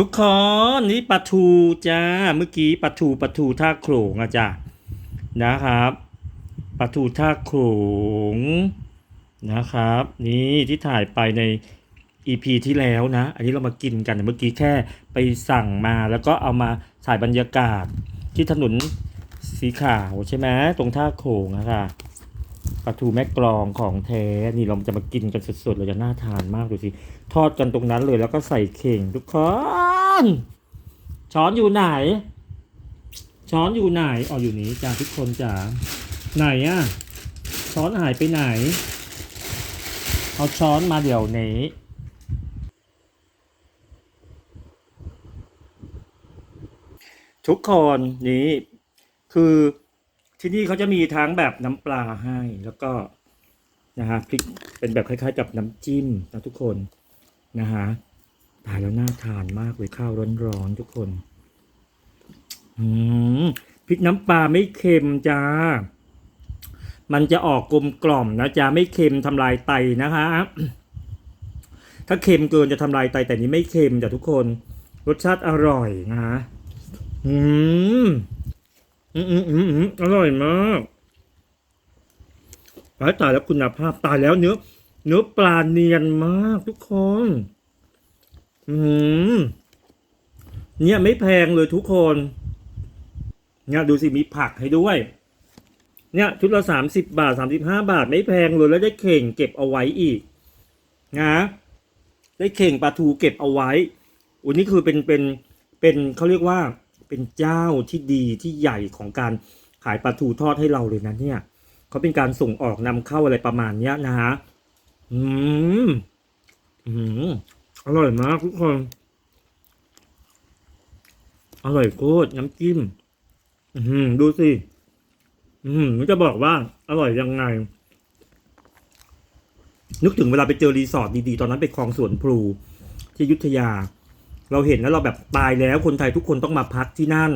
ทุกคนนี่ปลาทูจ้าเมื่อกี้ปลาทูปลาทูท่าโขลงอะจ้ะนะครับปลาทูท่าโขลงนะครับ นี่ที่ถ่ายไปใน EP ที่แล้วนะ อันนี้เรามากินกันเมื่อกี้แค่ไปสั่งมาแล้วก็เอามาถ่ายบรรยากาศที่ถนนสีขาวใช่ไหมตรงท่าโขงอะค่ะปลาทูแม่กลองของแท้นี่เราจะมากินกันสดๆเราจะน่าทานมากดูสิ ทอดกันตรงนั้นเลยแล้วก็ใส่เข่งทุกคน ช้อนอยู่ไหน ช้อนอยู่ไหนอ๋ออยู่นี้จ้าทุกคนจ้าไหนอะช้อนหายไปไหน เอาช้อนมาเดี๋ยวนี้ทุกคนนี้คือที่นี่เขาจะมีทั้งแบบน้ำปลาให้แล้วก็นะฮะพริกเป็นแบบคล้ายๆ กับน้ำจิ้มนะทุกคนนะฮะ ตายแล้วน่าทานมากเลยข้าวร้อนๆทุกคนอืมพริกน้ำปลาไม่เค็มจ้า มันจะออกกลมกล่อมนะจ๊ะไม่เค็มทำลายไตนะคะ ถ้าเค็มเกินจะทำลายไตแต่นี้ไม่เค็มจ้ะทุกคน รสชาติอร่อยนะฮะอืมอืมอืมอืมอร่อยมากตายแล้วคุณภาพตายแล้วเนื้อเนื้อปลาเนียนมากทุกคน อืมเนี่ยไม่แพงเลยทุกคน เนี่ยดูสิมีผักให้ด้วย เนี่ยชุดละสามสิบบาทสามสิบห้าบาทไม่แพงเลยแล้วได้เข่งเก็บเอาไว้อีกนะได้เข่งปลาทูเก็บเอาไว้อันนี้คือเป็นเป็นเป็นเขาเรียกว่าเป็นเจ้าที่ดีที่ใหญ่ของการขายปลาทูทอดให้เราเลยนะเนี่ยเขาเป็นการส่งออกนำเข้าอะไรประมาณเนี้ยนะฮะอืมอืม อร่อยมากทุกคน อร่อยโคตรน้ำจิ้ม อืมดูสิ อืมมันจะบอกว่า อร่อยยังไง นึกถึงเวลาไปเจอรีสอร์ทดีๆ ตอนนั้นไปคลองสวนพลูที่ยุทธยา เราเห็นแล้วเราแบบตายแล้วคนไทยทุกคนต้องมาพักที่นั่น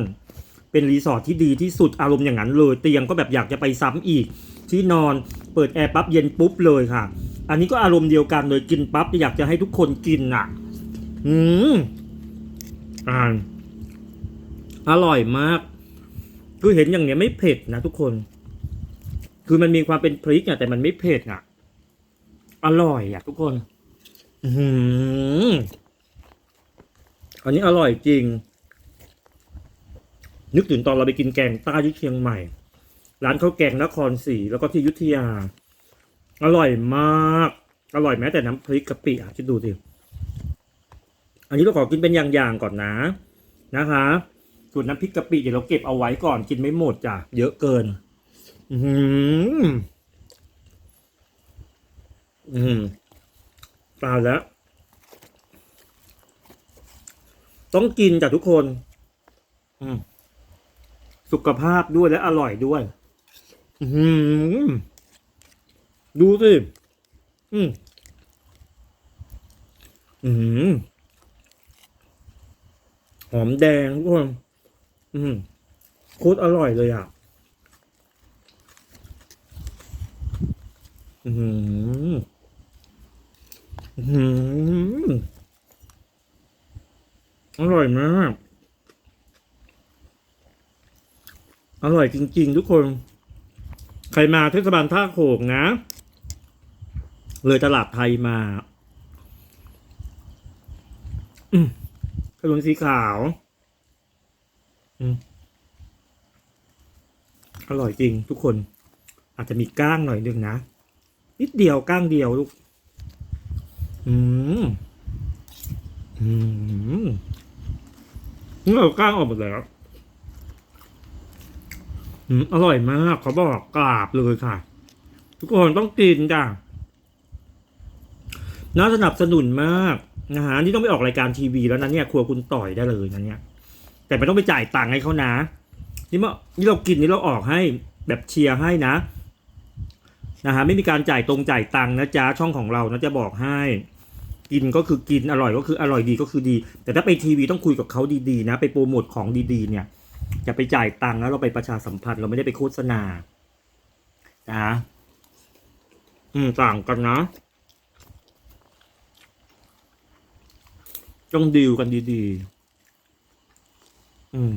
เป็นรีสอร์ทที่ดีที่สุดอารมณ์อย่างนั้นเลย เตียงก็แบบอยากจะไปซ้ำอีก ที่นอนเปิดแอร์ปั๊บเย็นปุ๊บเลยค่ะ อันนี้ก็อารมณ์เดียวกันเลยกินปั๊บอยากจะให้ทุกคนกินอะ อืมอ่านอร่อยมาก คือเห็นอย่างเนี้ยไม่เผ็ดนะทุกคน คือมันมีความเป็นพริกอะแต่มันไม่เผ็ดอะอร่อยอะทุกคน อือหืออันนี้อร่อยจริง นึกถึงตอนเราไปกินแกงใต้ที่เชียงใหม่ ร้านข้าวแกงนครศรีแล้วก็ที่ยุทธยา อร่อยมาก อร่อยแม้แต่น้ำพริกกะปิอะคิดดูสิ อันนี้เราขอกินเป็นอย่างๆก่อนนะ นะคะส่วนน้ำพริกกะปิเดี๋ยวเราเก็บเอาไว้ก่อนกินไม่หมดจ้ะเยอะเกิน อือหืออืมตายแล้ว ต้องกินจ้ะทุกคน อืมสุขภาพด้วยและอร่อยด้วย อือหือ ดูสิ อืมอืมหอมแดงทุกคนอืมโคตรอร่อยเลยอะ อืมอืมอร่อยมาก อร่อยจริง ๆ ทุกคน ใครมาเทศบาลท่าโขกนะ เลยตลาดไทยมาถนนสีขาวอืมอร่อยจริงทุกคน อาจจะมีก้างหน่อยนึงนะ นิดเดียวก้างเดียวลูก อืม อืมนี่เราก้างออกหมดแล้วอืมอร่อยมากเขาบอกกราบเลยค่ะ ทุกคนต้องกินจ้ะ น่าสนับสนุนมากนะฮะนี่ต้องไปออกรายการทีวีแล้วนะเนี่ยครัวคุณต่อยได้เลยนะเนี่ย แต่ไม่ต้องไปจ่ายตังค์ให้เขานะ นี่เมื่อนี่เรากินนี่เราออกให้แบบเชียร์ให้นะนะฮะไม่มีการจ่ายตรงจ่ายตังค์นะจ๊ะช่องของเรานะจะบอกให้ กินก็คือกินอร่อยก็คืออร่อยดีก็คือดี แต่ถ้าไปทีวีต้องคุยกับเขาดีๆนะ ไปโปรโมทของดีๆ เนี่ยอย่าไปจ่ายตังค์แล้วเราไปประชาสัมพันธ์เราไม่ได้ไปโฆษณานะอืมต่างกันนะ ต้องดีลกันดีๆ อืม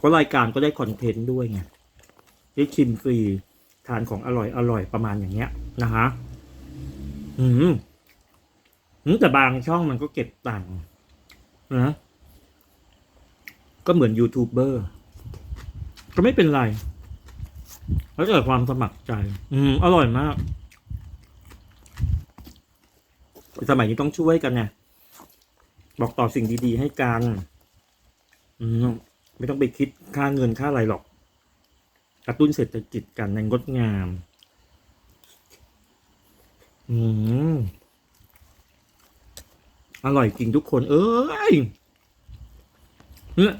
ก็รายการก็ได้คอนเทนต์ด้วยไงได้ชิมฟรีทานของอร่อยอร่อยประมาณอย่างเงี้ย นะฮะ อืมอืมแต่บางช่องมันก็เก็บตังค์นะ ก็เหมือนยูทูบเบอร์ก็ไม่เป็นไร แล้วเกิดความสมัครใจ อืม อร่อยมาก สมัยนี้ต้องช่วยกันไงบอกต่อสิ่งดี ๆ ให้กันอืมไม่ต้องไปคิดค่าเงินค่าอะไรหรอกกระตุ้นเศรษฐกิจกันในงดงาม อืมอร่อยจริงทุกคน เอ้ยเนี่ย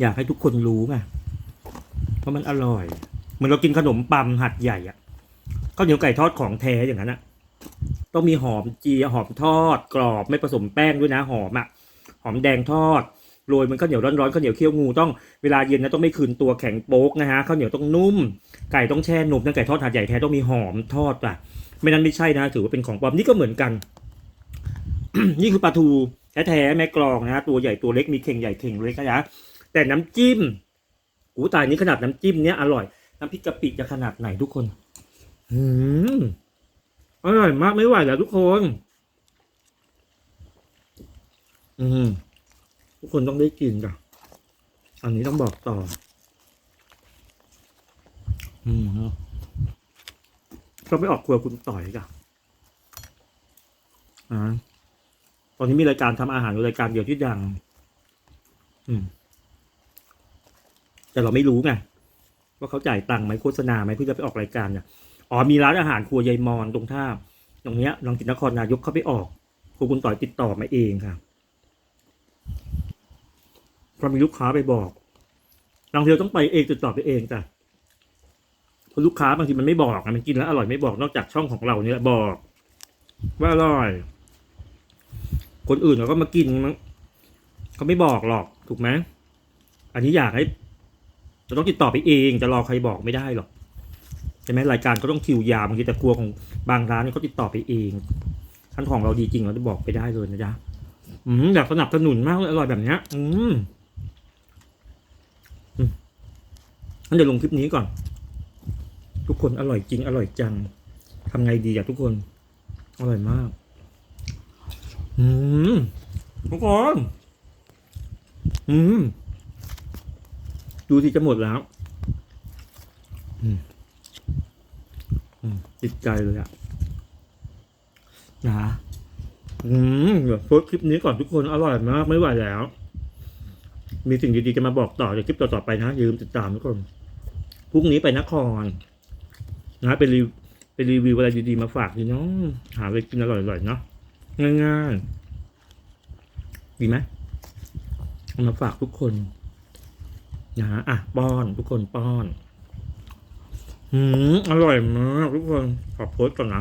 อยากให้ทุกคนรู้ไงเพราะมันอร่อย เหมือนเรากินขนมปังหัดใหญ่อะข้าวเหนียวไก่ทอดของแท้อย่างนั้นอะ ต้องมีหอมเจียหอมทอด กรอบไม่ผสมแป้งด้วยนะหอมอะหอมแดงทอดโรยมันข้าวเหนียวร้อนๆข้าวเหนียวเคี่ยวงูต้องเวลาเย็นนะต้องไม่คืนตัวแข็งโป๊กนะฮะข้าวเหนียวต้องนุ่ม ไก่ต้องแช่นมนะไก่ทอดหัดใหญ่แท้ต้องมีหอมทอดอะไม่นั้นไม่ใช่นะ ถือว่าเป็นของปลอมนี่ก็เหมือนกัน นี่คือปลาทูแท้ๆแม่กลองนะฮะตัวใหญ่ตัวเล็กมีเข่งใหญ่เข่งเล็กนะแต่น้ำจิ้มอูตายนี่ขนาดน้ำจิ้มเนี้ยอร่อย น้ำพริกกะปิจะขนาดไหนทุกคน อืม อร่อยมากไม่ไหวแล้วทุกคน อืมทุกคนต้องได้กินจ้ะอันนี้ต้องบอกต่อ อืมก็ไปออกครัวคุณต่อยจ้ะอ่าตอนนี้มีรายการทำอาหารอยู่รายการเดียวที่ดัง อืม แต่เราไม่รู้ไงว่าเขาจ่ายตังค์ไหมโฆษณาไหมเพื่อจะไปออกรายการเนี่ย อ๋อมีร้านอาหารครัวยายมอนตรงท่าตรงเนี้ยลังจิตนครนายกเข้าไปออกครูคุณต่อยติดต่อมาเองค่ะเพราะมีลูกค้าไปบอกบางเทีเราต้องไปเองติดต่อไปเองจ้ะเพราะลูกค้าบางทีมันไม่บอกอะมันกินแล้วอร่อยไม่บอกนอกจากช่องของเราเนี่ยบอก ว่าอร่อย คนอื่นเขาก็มากินมั้งเขาไม่บอกหรอกถูกไหมอันนี้อยากให้เราต้องติดต่อไปเองจะรอใครบอกไม่ได้หรอก ช่ไหมรายการก็ต้องคิวยาวบางทีแต่กลัวของบางร้านเนี่ยเขาติดต่อไปเองขั้นของเราดีจริงเราจะบอกไปได้เลยนะจ๊ะอืมอยากสนับสนุนมากเลยอร่อยแบบเนี้ย อืมงั้นเดี๋ยวลงคลิปนี้ก่อน ทุกคนอร่อยจริง อร่อยจังทำไงดีอะทุกคน อร่อยมาก อืมทุกคนอืมดูที่จะหมดแล้ว อืม ติดใจเลยอะนะอืมเดี๋ยวโพสต์คลิปนี้ก่อนทุกคนอร่อยมากไม่ไหวแล้ว มีสิ่งดีๆจะมาบอกต่อในคลิปต่อๆไปนะอย่าลืมติดตามทุกคนพรุ่งนี้ไปนคร นะไปรีวไปรีวิวอะไรดีๆมาฝากดีเนาะหาอะไรกินอร่อยๆเนาะง่ายๆดีไหมเอามาฝากทุกคนนะฮะอะป้อนทุกคนป้อน อืมอร่อยมากทุกคนขอโพสต์ก่อนนะ